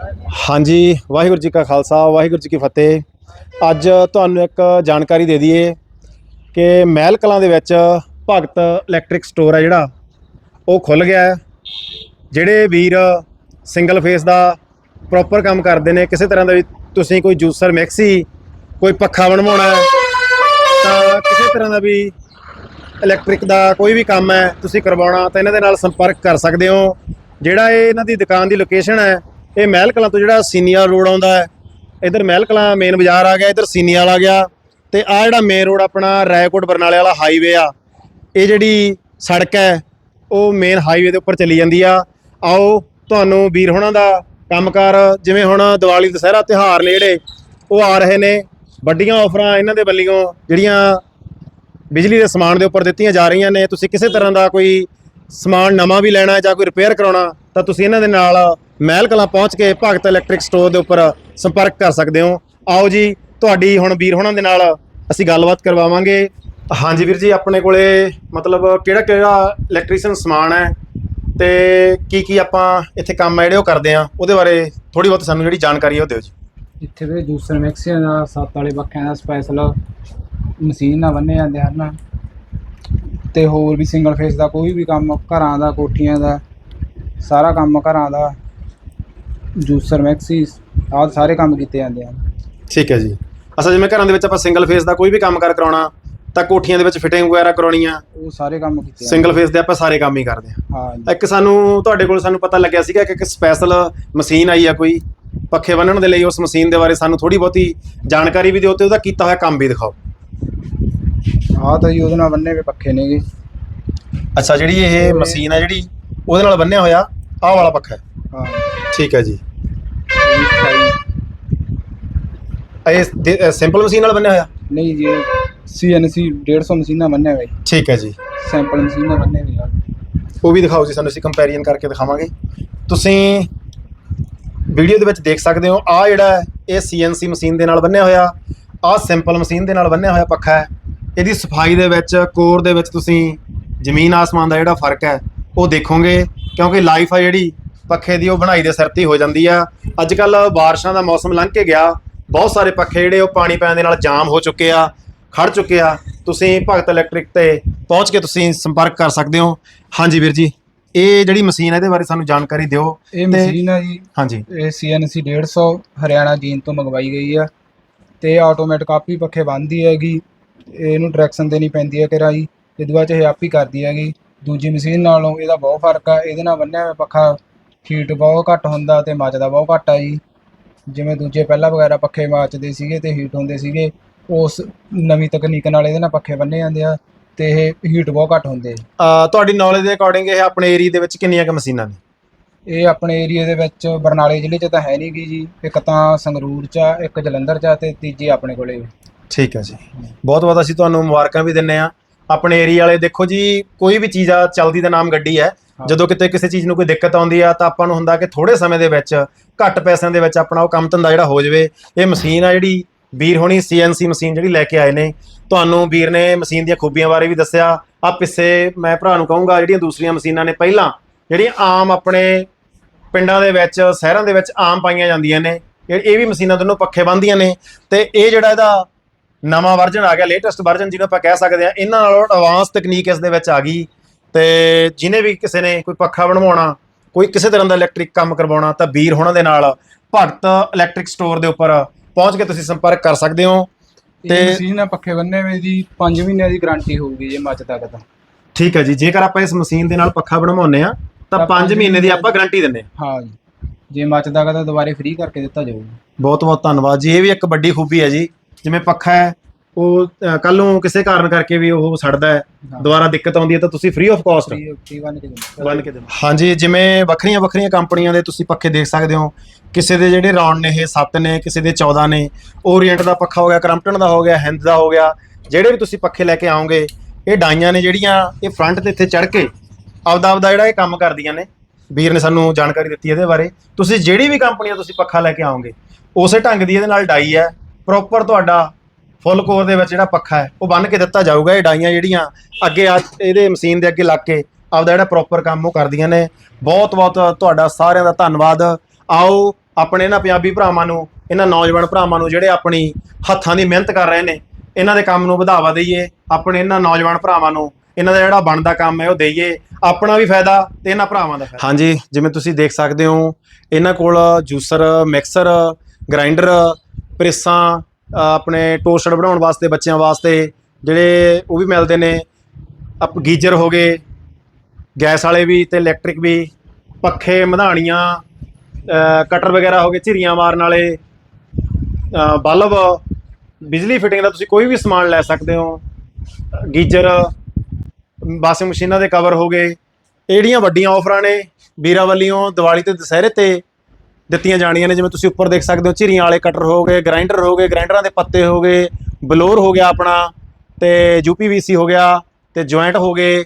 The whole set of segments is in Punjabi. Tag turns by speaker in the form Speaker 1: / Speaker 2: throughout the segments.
Speaker 1: ਹਾਂਜੀ, ਵਾਹਿਗੁਰੂ ਜੀ ਕਾ ਖਾਲਸਾ, ਵਾਹਿਗੁਰੂ ਜੀ ਕੀ ਫਤਿਹ। ਅੱਜ ਤੁਹਾਨੂੰ ਇੱਕ ਜਾਣਕਾਰੀ ਦੇ ਦਈਏ ਕਿ ਮਹਿਲ ਕਲਾਂ ਦੇ ਵਿੱਚ ਭਗਤ ਇਲੈਕਟ੍ਰਿਕ ਸਟੋਰ ਹੈ ਜਿਹੜਾ, ਉਹ ਖੁੱਲ ਗਿਆ ਹੈ। ਜਿਹੜੇ ਵੀਰ ਸਿੰਗਲ ਫੇਸ ਦਾ ਪ੍ਰੋਪਰ ਕੰਮ ਕਰਦੇ ਨੇ, ਕਿਸੇ ਤਰ੍ਹਾਂ ਦਾ ਵੀ ਤੁਸੀਂ ਕੋਈ ਜੂਸਰ ਮਿਕਸੀ ਕੋਈ ਪੱਖਾ ਬਣਵਾਉਣਾ ਤਾਂ ਕਿਸੇ ਤਰ੍ਹਾਂ ਦਾ ਵੀ ਇਲੈਕਟ੍ਰਿਕ ਦਾ ਕੋਈ ਵੀ ਕੰਮ ਹੈ, ਤੁਸੀਂ ਕਰਵਾਉਣਾ, ਤਾਂ ਇਹਨਾਂ ਦੇ ਨਾਲ ਸੰਪਰਕ ਕਰ ਸਕਦੇ ਹੋ। ਜਿਹੜਾ ਇਹ ਇਹਨਾਂ ਦੀ ਦੁਕਾਨ ਦੀ ਲੋਕੇਸ਼ਨ ਹੈ ਇਹ ਮਹਿਲ ਕਲਾਂ ਤੋਂ ਜਿਹੜਾ ਸੀਨੀਆ ਰੋਡ ਆਉਂਦਾ ਹੈ, ਇਧਰ ਮਹਿਲ ਕਲਾਂ ਮੇਨ ਬਾਜ਼ਾਰ ਆ ਗਿਆ, ਇਧਰ ਸੀਨੀਆ ਵਾਲਾ ਗਿਆ ਤੇ ਆ ਜਿਹੜਾ ਮੇਨ ਰੋਡ ਆਪਣਾ ਰਾਏਕੋਟ ਬਰਨਾਲੇ ਵਾਲਾ ਹਾਈਵੇ ਆ, ਇਹ ਜਿਹੜੀ ਸੜਕ ਹੈ, ਉਹ ਮੇਨ ਹਾਈਵੇ ਦੇ ਉੱਪਰ ਚਲੀ ਜਾਂਦੀ ਆ। ਆਓ ਤੁਹਾਨੂੰ ਵੀਰ ਹੋਣਾ ਦਾ ਕੰਮਕਾਰ, ਜਿਵੇਂ ਹੁਣ ਦੀਵਾਲੀ, ਦੁਸਹਿਰਾ ਤਿਉਹਾਰ ਨੇ ਜਿਹੜੇ, ਉਹ ਆ ਰਹੇ ਨੇ। ਵੱਡੀਆਂ ਆਫਰਾਂ ਇਹਨਾਂ ਦੇ ਵੱਲੋਂ ਜਿਹੜੀਆਂ ਬਿਜਲੀ ਦੇ ਸਮਾਨ ਦੇ ਉੱਪਰ ਦਿੱਤੀਆਂ ਜਾ ਰਹੀਆਂ ਨੇ। ਤੁਸੀਂ ਕਿਸੇ ਤਰ੍ਹਾਂ ਦਾ ਕੋਈ ਸਮਾਨ ਨਵਾਂ ਵੀ ਲੈਣਾ ਹੈ ਜਾਂ ਕੋਈ ਰਿਪੇਅਰ ਕਰਾਉਣਾ, ਤਾਂ ਤੁਸੀਂ ਇਹਨਾਂ ਦੇ ਨਾਲ ਮਹਿਲ ਕਲਾਂ ਪਹੁੰਚ ਕੇ ਭਗਤ ਇਲੈਕਟ੍ਰਿਕ ਸਟੋਰ ਦੇ ਉੱਪਰ ਸੰਪਰਕ ਕਰ ਸਕਦੇ ਹੋ। ਆਓ ਜੀ, ਤੁਹਾਡੀ ਹੁਣ ਵੀਰ ਹੋਣਾ ਦੇ ਨਾਲ ਅਸੀਂ ਗੱਲਬਾਤ ਕਰਵਾਵਾਂਗੇ। ਹਾਂਜੀ ਵੀਰ ਜੀ, ਆਪਣੇ ਕੋਲੇ ਮਤਲਬ ਕਿਹੜਾ ਕਿਹੜਾ ਇਲੈਕਟ੍ਰੀਸ਼ੀਅਨ ਸਮਾਨ ਹੈ ਤੇ ਕੀ ਕੀ ਆਪਾਂ ਇੱਥੇ ਕੰਮ ਆ ਜਿਹੜੇ ਉਹ ਕਰਦੇ ਆ ਉਹਦੇ ਬਾਰੇ ਥੋੜੀ ਬਹੁਤ ਸਾਨੂੰ ਜਿਹੜੀ ਜਾਣਕਾਰੀ ਹੈ ਉਹ ਦਿਓ ਜੀ।
Speaker 2: ਇੱਥੇ ਵੀ ਜੂਸਰ ਮਿਕਸੀਆਂ ਦਾ, ਸੱਤ ਵਾਲੇ ਪੱਖਿਆਂ ਦਾ ਸਪੈਸ਼ਲ ਮਸ਼ੀਨ ਨਾਲ ਬੰਨੇ ਜਾਂਦੇ ਹਨ। ਤੇ ਹੋਰ ਵੀ ਸਿੰਗਲ ਫੇਸ ਦਾ ਕੋਈ ਵੀ ਕੰਮ ਘਰਾਂ ਦਾ ਕੋਠੀਆਂ ਦਾ ਸਾਰਾ ਕੰਮ ਘਰਾਂ ਦਾ ਜੂਸਰ ਮਿਕਸੀ ਆਹ ਸਾਰੇ ਕੰਮ ਕੀਤੇ ਜਾਂਦੇ ਹਨ।
Speaker 1: ਠੀਕ ਹੈ ਜੀ। ਅਸਲ ਜਿਵੇਂ ਘਰਾਂ ਦੇ ਵਿੱਚ ਆਪਾਂ ਸਿੰਗਲ ਫੇਸ ਦਾ ਕੋਈ ਵੀ ਕੰਮ ਕਰ ਕਰਾਉਣਾ ਤਾਂ ਕੋਠੀਆਂ ਦੇ ਵਿੱਚ ਫਿਟਿੰਗ ਵਗੈਰਾ ਕਰਾਉਣੀ ਆ
Speaker 2: ਉਹ ਸਾਰੇ ਕੰਮ ਕੀਤੇ ਜਾਂਦੇ
Speaker 1: ਸਿੰਗਲ ਫੇਸ ਦੇ ਆਪਾਂ ਸਾਰੇ ਕੰਮ ਹੀ ਕਰਦੇ ਆ
Speaker 2: ਹਾਂ ਜੀ।
Speaker 1: ਇੱਕ ਸਾਨੂੰ ਤੁਹਾਡੇ ਕੋਲ ਸਾਨੂੰ ਪਤਾ ਲੱਗਿਆ ਸੀਗਾ ਕਿ ਇੱਕ ਸਪੈਸ਼ਲ ਮਸ਼ੀਨ ਆਈ ਆ ਕੋਈ ਪੱਖੇ ਬੰਨਣ ਦੇ ਲਈ ਉਸ ਮਸ਼ੀਨ ਦੇ ਬਾਰੇ ਸਾਨੂੰ ਥੋੜੀ ਬਹੁਤੀ ਜਾਣਕਾਰੀ ਵੀ ਦਿਓ ਤੇ ਉਹਦਾ ਕੀਤਾ ਹੋਇਆ ਕੰਮ ਵੀ ਦਿਖਾਓ।
Speaker 2: ਆਹ ਤਾਂ ਜੀ ਉਹਦੇ ਨਾਲ ਬੰਨੇ ਹੋਏ ਪੱਖੇ ਨੇਗੇ।
Speaker 1: ਅੱਛਾ ਜਿਹੜੀ ਇਹ ਮਸ਼ੀਨ ਹੈ ਜਿਹੜੀ ਉਹਦੇ ਨਾਲ ਬੰਨਿਆ ਹੋਇਆ ਆਹ ਵਾਲਾ ਪੱਖਾ ਹੈ?
Speaker 2: ਹਾਂ।
Speaker 1: ਠੀਕ ਹੈ ਜੀ।
Speaker 2: ਇਹ ਸਫਾਈ-
Speaker 1: ਇਹ ਸਿੰਪਲ ਮਸ਼ੀਨ ਨਾਲ ਬੰਨਿਆ ਹੋਇਆ?
Speaker 2: ਨਹੀਂ ਜੀ ਸੀਐਨਸੀ 150 ਮਸ਼ੀਨਾਂ ਬੰਨੇ ਹੋਏ
Speaker 1: ਠੀਕ ਹੈ ਜੀ।
Speaker 2: ਸੈਂਪਲ ਮਸ਼ੀਨਾਂ ਬੰਨੇ ਹਨ
Speaker 1: ਉਹ ਵੀ ਦਿਖਾਓ ਜੀ ਸਾਨੂੰ ਅਸੀਂ ਕੰਪੈਰੀਜ਼ਨ ਕਰਕੇ ਦਿਖਾਵਾਂਗੇ। ਤੁਸੀਂ ਵੀਡੀਓ ਦੇ ਵਿੱਚ ਦੇਖ ਸਕਦੇ ਹੋ ਆ ਜਿਹੜਾ ਹੈ, ਇਹ ਸੀਐਨਸੀ ਮਸ਼ੀਨ ਦੇ ਨਾਲ ਬੰਨਿਆ ਹੋਇਆ ਆ ਸਿੰਪਲ ਮਸ਼ੀਨ ਦੇ ਨਾਲ ਬੰਨਿਆ ਹੋਇਆ ਪੱਖਾ ਹੈ। ਇਹਦੀ ਸਫ਼ਾਈ ਦੇ ਵਿੱਚ ਕੋਰ ਦੇ ਵਿੱਚ ਤੁਸੀਂ ਜ਼ਮੀਨ ਆਸਮਾਨ ਦਾ ਜਿਹੜਾ ਫ਼ਰਕ ਹੈ ਉਹ ਦੇਖੋਗੇ ਕਿਉਂਕਿ ਲਾਈਫ ਆ ਜਿਹੜੀ ਪੱਖੇ ਦੀ ਉਹ ਬਣਾਈ ਦੇ ਸਿਰ ਤੇ ਹੀ ਜਾਂਦੀ ਆ। ਅੱਜ ਕੱਲ ਬਾਰਿਸ਼ਾਂ ਦਾ ਮੌਸਮ ਲੰਘ ਕੇ ਗਿਆ ਬਹੁਤ ਸਾਰੇ ਪੱਖੇ ਜਿਹੜੇ ਉਹ ਪਾਣੀ ਪੈਣ ਦੇ ਨਾਲ ਜਾਮ ਹੋ ਚੁੱਕੇ ਆ ਖੜ ਚੁੱਕੇ ਆ। ਤੁਸੀਂ ਭਗਤ ਇਲੈਕਟ੍ਰਿਕ ਤੇ ਪਹੁੰਚ ਕੇ ਤੁਸੀਂ ਸੰਪਰਕ ਕਰ ਸਕਦੇ ਹੋ। ਹਾਂਜੀ ਵੀਰ ਜੀ ਇਹ ਜਿਹੜੀ ਮਸ਼ੀਨ ਹੈ ਇਹਦੇ ਬਾਰੇ ਸਾਨੂੰ ਜਾਣਕਾਰੀ ਦਿਓ।
Speaker 2: ਇਹ ਮਸ਼ੀਨ ਆ ਜੀ।
Speaker 1: ਹਾਂਜੀ।
Speaker 2: ਇਹ ਸੀਐਨਸੀ 150 ਹਰਿਆਣਾ ਜੀਨ ਤੋਂ ਮੰਗਵਾਈ ਗਈ ਆ। ਤੇ ਆਟੋਮੈਟਿਕ ਕਾਪੀ ਪੱਖੇ ਬੰਨਦੀ ਹੈਗੀ। ਇਹਨੂੰ ਡਾਇਰੈਕਸ਼ਨ ਦੇਣੀ ਪੈਂਦੀ ਹੈ ਕਿਰਾ ਜੀ ਇਹਦੇ ਬਾਅਦ 'ਚ ਇਹ ਆਪ ਹੀ ਕਰਦੀ ਹੈਗੀ। ਦੂਜੀ ਮਸ਼ੀਨ ਨਾਲੋਂ ਇਹਦਾ ਬਹੁਤ ਫ਼ਰਕ ਆ ਇਹਦੇ ਨਾਲ ਬੰਨਿਆ ਹੋਇਆ ਪੱਖਾ ਹੀਟ ਬਹੁਤ ਘੱਟ ਹੁੰਦਾ ਤੇ ਮੱਚਦਾ ਬਹੁਤ ਘੱਟ ਆ ਜੀ। ਜਿਵੇਂ ਦੂਜੇ ਪਹਿਲਾਂ ਵਗੈਰਾ ਪੱਖੇ ਮੱਚਦੇ ਸੀਗੇ ਤੇ ਹੀਟ ਹੁੰਦੇ ਸੀਗੇ ਉਸ ਨਵੀਂ ਤਕਨੀਕ ਨਾਲ ਇਹਦੇ ਨਾਲ ਪੱਖੇ ਬੰਨੇ ਜਾਂਦੇ ਆ ਤੇ ਇਹ ਹੀਟ ਬਹੁਤ ਘੱਟ ਹੁੰਦੇ
Speaker 1: ਅਹ ਤੁਹਾਡੀ ਨੌਲੇਜ ਦੇ ਅਕੋਰਡਿੰਗ ਇਹ ਆਪਣੇ ਏਰੀਆ ਦੇ ਵਿੱਚ ਕਿੰਨੀਆਂ ਕੁ ਮਸ਼ੀਨਾਂ ਨੇ?
Speaker 2: ਇਹ ਆਪਣੇ ਏਰੀਆ ਦੇ ਵਿੱਚ ਬਰਨਾਲੇ ਜ਼ਿਲ੍ਹੇ 'ਚ ਤਾਂ ਹੈ ਨਹੀਂ ਗੀ ਜੀ। ਇੱਕ ਤਾਂ ਸੰਗਰੂਰ 'ਚ ਆ ਇੱਕ ਜਲੰਧਰ 'ਚ ਆ ਤੇ ਤੀਜੀ ਆਪਣੇ ਕੋਲੇ
Speaker 1: ਠੀਕ ਹੈ ਜੀ। ਬਹੁਤ ਬਹੁਤ ਅਸੀਂ ਤੁਹਾਨੂੰ ਮੁਬਾਰਕਾਂ ਵੀ ਦਿੰਨੇ ਆ ਆਪਣੇ ਏਰੀਆ ਵਾਲੇ ਦੇਖੋ ਜੀ ਕੋਈ ਵੀ ਚੀਜ਼ ਆ ਚਲਦੀ ਦਾ ਨਾਮ ਗੱਡੀ ਹੈ। ਜਦੋਂ ਕਿਤੇ ਕਿਸੇ ਚੀਜ਼ ਨੂੰ ਕੋਈ ਦਿੱਕਤ ਆਉਂਦੀ ਆ ਤਾਂ ਆਪਾਂ ਨੂੰ ਹੁੰਦਾ ਕਿ ਥੋੜੇ ਸਮੇਂ ਦੇ ਵਿੱਚ ਘੱਟ ਪੈਸਿਆਂ ਦੇ ਵਿੱਚ ਆਪਣਾ ਉਹ ਕੰਮ ਧੰਦਾ ਜਿਹੜਾ ਹੋ ਜਾਵੇ। ਇਹ ਮਸ਼ੀਨ ਆ ਜਿਹੜੀ ਵੀਰ ਹੋਣੀ ਸੀਐਨਸੀ ਮਸ਼ੀਨ ਜਿਹੜੀ ਲੈ ਕੇ ਆਏ ਨੇ। ਤੁਹਾਨੂੰ ਵੀਰ ਨੇ ਮਸ਼ੀਨ ਦੀਆਂ ਖੂਬੀਆਂ ਬਾਰੇ ਵੀ ਦੱਸਿਆ। ਆ ਪਿੱਛੇ ਮੈਂ ਭਰਾ ਨੂੰ ਕਹੂੰਗਾ ਜਿਹੜੀਆਂ ਦੂਸਰੀਆਂ ਮਸ਼ੀਨਾਂ ਨੇ ਪਹਿਲਾਂ ਜਿਹੜੀਆਂ ਆਮ ਆਪਣੇ ਪਿੰਡਾਂ ਦੇ ਵਿੱਚ ਸ਼ਹਿਰਾਂ ਦੇ ਵਿੱਚ ਆਮ ਪਾਈਆਂ ਜਾਂਦੀਆਂ ਨੇ। ਇਹ ਵੀ ਮਸ਼ੀਨਾਂ ਦੋਨੋਂ ਪੱਖੇ ਬੰਨ੍ਹਦੀਆਂ ਨੇ। ਤੇ ਇਹ ਜਿਹੜਾ ਇਹਦਾ ਨਵਾਂ ਵਰਜ਼ਨ ਆ ਗਿਆ ਲੇਟੈਸਟ ਵਰਜ਼ਨ ਜਿਹਨੂੰ ਆਪਾਂ ਕਹਿ ਸਕਦੇ ਆ ਇਹਨਾਂ ਨਾਲੋਂ ਐਡਵਾਂਸ ਤਕਨੀਕ ਇਸ ਦੇ ਵਿੱਚ ਆ ਗਈ। ਤੇ ਜਿਹਨੇ ਵੀ ਕਿਸੇ ਨੇ ਕੋਈ ਪੱਖਾ ਬਣਵਾਉਣਾ ਕੋਈ ਕਿਸੇ ਤਰ੍ਹਾਂ ਦਾ ਇਲੈਕਟ੍ਰਿਕ ਕੰਮ ਕਰਵਾਉਣਾ ਤਾਂ ਵੀਰ ਹੋਣਾ ਦੇ ਨਾਲ ਭਗਤ ਇਲੈਕਟ੍ਰਿਕ ਸਟੋਰ ਦੇ ਉੱਪਰ ਪਹੁੰਚ ਕੇ ਤੁਸੀਂ ਸੰਪਰਕ ਕਰ ਸਕਦੇ ਹੋ।
Speaker 2: ਤੇ
Speaker 1: ਤੇ-
Speaker 2: ਮਸ਼ੀਨ ਨਾਲ ਪੱਖੇ ਬੰਨੇ ਹੋਏ ਦੀ 5 ਮਹੀਨਿਆਂ ਦੀ ਗਾਰੰਟੀ ਹੋਊਗੀ ਜੇ ਮੱਚ ਤੱਕ ਤਾਂ।
Speaker 1: ਠੀਕ ਹੈ ਜੀ ਜੇਕਰ ਆਪਾਂ ਇਸ ਮਸ਼ੀਨ ਦੇ ਨਾਲ ਪੱਖਾ ਬਣਵਾਉਂਦੇ ਆ ਤਾਂ
Speaker 2: ਤਾਂ
Speaker 1: 5
Speaker 2: ਪੰਜ
Speaker 1: ਮਹੀਨੇ ਦੀ ਆਪਾਂ ਗਾਰੰਟੀ ਦਿੰਦੇ ਆ
Speaker 2: ਹਾਂ ਜੀ। ਜੇ ਮੱਚ ਤੱਕ ਤਾਂ ਦੁਬਾਰੇ ਫ੍ਰੀ ਕਰਕੇ ਦਿੱਤਾ ਜਾਊਗਾ।
Speaker 1: ਬਹੁਤ ਬਹੁਤ ਧੰਨਵਾਦ ਜੀ ਇਹ ਵੀ ਇੱਕ ਵੱਡੀ ਖੂਬੀ ਹੈ ਜੀ। ਜਿਵੇਂ ਪੱਖਾ ਹੈ ਉਹ ਕੱਲ ਨੂੰ ਕਿਸੇ ਕਾਰਨ ਕਰਕੇ ਵੀ ਉਹ ਸੜਦਾ ਹੈ। ਦੁਬਾਰਾ ਦਿੱਕਤ ਆਉਂਦੀ ਹੈ ਤਾਂ ਤੁਸੀਂ ਫ੍ਰੀ ਆਫ ਕਾਸਟ
Speaker 2: ਕੇ ਦਿੰਦੇ
Speaker 1: ਬੰਨ ਕੇ ਦੇਣਾ ਹਾਂਜੀ ਜਿਵੇਂ ਵੱਖਰੀਆਂ ਵੱਖਰੀਆਂ ਕੰਪਨੀਆਂ ਦੇ ਤੁਸੀਂ ਪੱਖੇ ਦੇਖ ਸਕਦੇ ਹੋ। ਕਿਸੇ ਦੇ ਜਿਹੜੇ ਰਾਉਂਡ ਨੇ ਇਹ 7 ਨੇ ਕਿਸੇ ਦੇ 14 ਨੇ ਓਰੀਐਂਟ ਦਾ ਪੱਖਾ ਹੋ ਗਿਆ ਕਰਮਪਟਨ ਦਾ ਹੋ ਗਿਆ ਹਿੰਦ ਦਾ ਹੋ ਗਿਆ ਜਿਹੜੇ ਵੀ ਤੁਸੀਂ ਪੱਖੇ ਲੈ ਕੇ ਆਓਗੇ ਇਹ ਡਾਈਆਂ ਨੇ ਜਿਹੜੀਆਂ ਇਹ ਫਰੰਟ ਤੇ ਇੱਥੇ ਚੜ ਕੇ ਆਪਦਾ ਆਪਦਾ ਜਿਹੜਾ ਇਹ ਕੰਮ ਕਰਦੀਆਂ ਨੇ। ਵੀਰ ਨੇ ਸਾਨੂੰ ਜਾਣਕਾਰੀ ਦਿੱਤੀ ਇਹਦੇ ਬਾਰੇ। ਤੁਸੀਂ ਜਿਹੜੀ ਵੀ ਕੰਪਨੀ ਦਾ ਤੁਸੀਂ ਪੱਖਾ ਲੈ ਕੇ ਆਓਗੇ ਉਸੇ ਢੰਗ ਦੀ ਇਹਦੇ ਨਾਲ ਡਾਈ ਹੈ। ਪ੍ਰੋਪਰ ਤੁਹਾਡਾ ਫੁੱਲ ਕੋਰ ਦੇ ਵਿੱਚ ਜਿਹੜਾ ਪੱਖਾ ਹੈ, ਉਹ ਬੰਨ ਕੇ ਦਿੱਤਾ ਜਾਊਗਾ, ਇਹ ਡਾਈਆਂ ਜਿਹੜੀਆਂ ਅੱਗੇ ਆ, ਇਹਦੇ ਮਸ਼ੀਨ ਦੇ ਅੱਗੇ ਲੱਗ ਕੇ ਆਪਦਾ ਜਿਹੜਾ ਪ੍ਰੋਪਰ ਕੰਮ ਉਹ ਕਰਦੀਆਂ ਨੇ। ਬਹੁਤ ਬਹੁਤ ਤੁਹਾਡਾ ਸਾਰਿਆਂ ਦਾ ਧੰਨਵਾਦ। ਆਓ, ਆਪਣੇ ਇਹਨਾਂ ਪੰਜਾਬੀ ਭਰਾਵਾਂ ਨੂੰ, ਇਹਨਾਂ ਨੌਜਵਾਨ ਭਰਾਵਾਂ ਨੂੰ ਜਿਹੜੇ ਆਪਣੀ ਹੱਥਾਂ ਦੀ ਮਿਹਨਤ ਕਰ ਰਹੇ ਨੇ, ਇਹਨਾਂ ਦੇ ਕੰਮ ਨੂੰ ਵਧਾਵਾ ਦਈਏ। ਆਪਣੇ ਇਹਨਾਂ ਨੌਜਵਾਨ ਭਰਾਵਾਂ ਨੂੰ, ਇਹਨਾਂ ਦਾ ਜਿਹੜਾ ਬਣਦਾ ਕੰਮ ਹੈ ਉਹ ਦਈਏ। ਆਪਣਾ ਵੀ ਫਾਇਦਾ ਤੇ ਇਹਨਾਂ ਭਰਾਵਾਂ ਦਾ ਫਾਇਦਾ। ਹਾਂਜੀ, ਜਿਵੇਂ ਤੁਸੀਂ ਦੇਖ ਸਕਦੇ ਹੋ, ਇਹਨਾਂ ਕੋਲ ਜੂਸਰ, ਮਿਕਸਰ, ਗ੍ਰਾਈਂਡਰ ਪ੍ਰੈਸਾਂ ਆਪਣੇ ਟੋਸਟਰ ਬਣਾਉਣ ਵਾਸਤੇ, ਬੱਚਿਆਂ ਵਾਸਤੇ, ਜਿਹੜੇ ਉਹ ਵੀ ਮਿਲਦੇ ਨੇ। ਅਪ, ਗੀਜ਼ਰ ਹੋ ਗਏ, ਗੈਸ ਵਾਲੇ ਵੀ ਤੇ ਇਲੈਕਟ੍ਰਿਕ ਵੀ, ਪੱਖੇ, ਮਧਾਣੀਆਂ ਕਟਰ ਵਗੈਰਾ ਹੋ ਗਏ, ਝਿਰੀਆਂ ਮਾਰਨ ਵਾਲੇ ਬਲਬ, ਬਿਜਲੀ ਫਿਟਿੰਗ ਦਾ ਤੁਸੀਂ ਕੋਈ ਵੀ ਸਮਾਨ ਲੈ ਸਕਦੇ ਹੋ। ਗੀਜ਼ਰ, ਵਾਸ਼ਿੰਗ ਮਸ਼ੀਨਾਂ ਦੇ ਕਵਰ ਹੋ ਗਏ। ਇਹ ਜਿਹੜੀਆਂ ਵੱਡੀਆਂ ਆਫਰਾਂ ਨੇ ਵੀਰਾਂ ਵੱਲੋਂ ਦੀਵਾਲੀ ਤੇ ਦੁਸਹਿਰੇ ਤੇ ਦਿੱਤੀਆਂ ਜਾਣੀਆਂ ਨੇ, ਜਿਵੇਂ ਤੁਸੀਂ ਉੱਪਰ ਦੇਖ ਸਕਦੇ ਹੋ, ਝਿਰੀਆਂ ਵਾਲੇ ਕਟਰ ਹੋ ਗਏ, ਗ੍ਰਾਈਂਡਰ ਹੋ ਗਏ, ਗ੍ਰਾਈਂਡਰਾਂ ਦੇ ਪੱਤੇ ਹੋ ਗਏ, ਬਲੋਰ ਹੋ ਗਿਆ ਆਪਣਾ, ਤੇ ਯੂਪੀਵੀਸੀ ਹੋ ਗਿਆ, ਤੇ ਜੁਆਇੰਟ ਹੋ ਗਏ।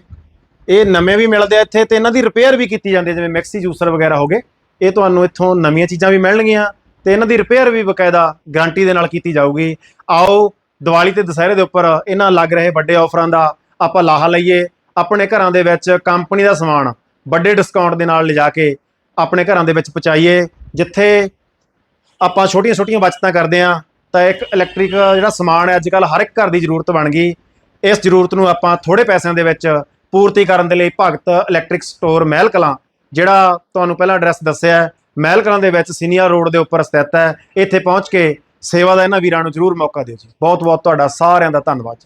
Speaker 1: ਇਹ ਨਵੇਂ ਵੀ ਮਿਲਦੇ ਆ ਇੱਥੇ ਤੇ ਇਹਨਾਂ ਦੀ ਰਿਪੇਅਰ ਵੀ ਕੀਤੀ ਜਾਂਦੀ ਹੈ, ਜਿਵੇਂ ਮਿਕਸੀ ਜੂਸਰ ਵਗੈਰਾ ਹੋ ਗਏ। ਇਹ ਤੁਹਾਨੂੰ ਇੱਥੋਂ ਨਵੀਆਂ ਚੀਜ਼ਾਂ ਵੀ ਮਿਲਣਗੀਆਂ ਤੇ ਇਹਨਾਂ ਦੀ ਰਿਪੇਅਰ ਵੀ ਬਕਾਇਦਾ ਗਾਰੰਟੀ ਦੇ ਨਾਲ ਕੀਤੀ ਜਾਊਗੀ। ਆਓ, ਦੀਵਾਲੀ ਤੇ ਦੁਸਹਿਰੇ ਦੇ ਉੱਪਰ ਇਹਨਾਂ ਲੱਗ ਰਹੇ ਵੱਡੇ ਆਫਰਾਂ ਦਾ ਆਪਾਂ ਲਾਹਾ ਲਈਏ। ਆਪਣੇ ਘਰਾਂ ਦੇ ਵਿੱਚ ਕੰਪਨੀ ਦਾ ਸਮਾਨ ਵੱਡੇ ਡਿਸਕਾਊਂਟ ਦੇ ਨਾਲ ਲਿਜਾ ਕੇ ਆਪਣੇ ਘਰਾਂ ਦੇ ਵਿੱਚ ਪਹੁੰਚਾਈਏ। ਜਿੱਥੇ ਆਪਾਂ ਛੋਟੀਆਂ-ਛੋਟੀਆਂ ਬਚਤਾਂ ਕਰਦੇ ਆ ਤਾਂ ਇੱਕ ਇਲੈਕਟ੍ਰਿਕ ਜਿਹੜਾ ਸਮਾਨ ਹੈ ਅੱਜ ਕੱਲ ਹਰ ਇੱਕ ਘਰ ਦੀ ਜ਼ਰੂਰਤ ਬਣ ਗਈ। ਇਸ ਜ਼ਰੂਰਤ ਨੂੰ ਆਪਾਂ ਥੋੜੇ ਪੈਸਿਆਂ ਦੇ ਵਿੱਚ ਪੂਰਤੀ ਕਰਨ ਦੇ ਲਈ ਭਗਤ ਇਲੈਕਟ੍ਰਿਕ ਸਟੋਰ ਮਹਿਲ ਕਲਾਂ ਜਿਹੜਾ ਤੁਹਾਨੂੰ ਪਹਿਲਾਂ ਐਡਰੈਸ ਦੱਸਿਆ ਮਹਿਲ ਕਲਾਂ ਦੇ ਵਿੱਚ ਸੀਨੀਅਰ ਰੋਡ ਦੇ ਉੱਪਰ ਸਥਿਤ ਹੈ। ਇੱਥੇ ਪਹੁੰਚ ਕੇ ਸੇਵਾ ਦਾ ਇਹਨਾਂ ਵੀਰਾਂ ਨੂੰ ਜ਼ਰੂਰ ਮੌਕਾ ਦਿਓ ਜੀ। ਬਹੁਤ ਬਹੁਤ ਤੁਹਾਡਾ ਸਾਰਿਆਂ ਦਾ ਧੰਨਵਾਦ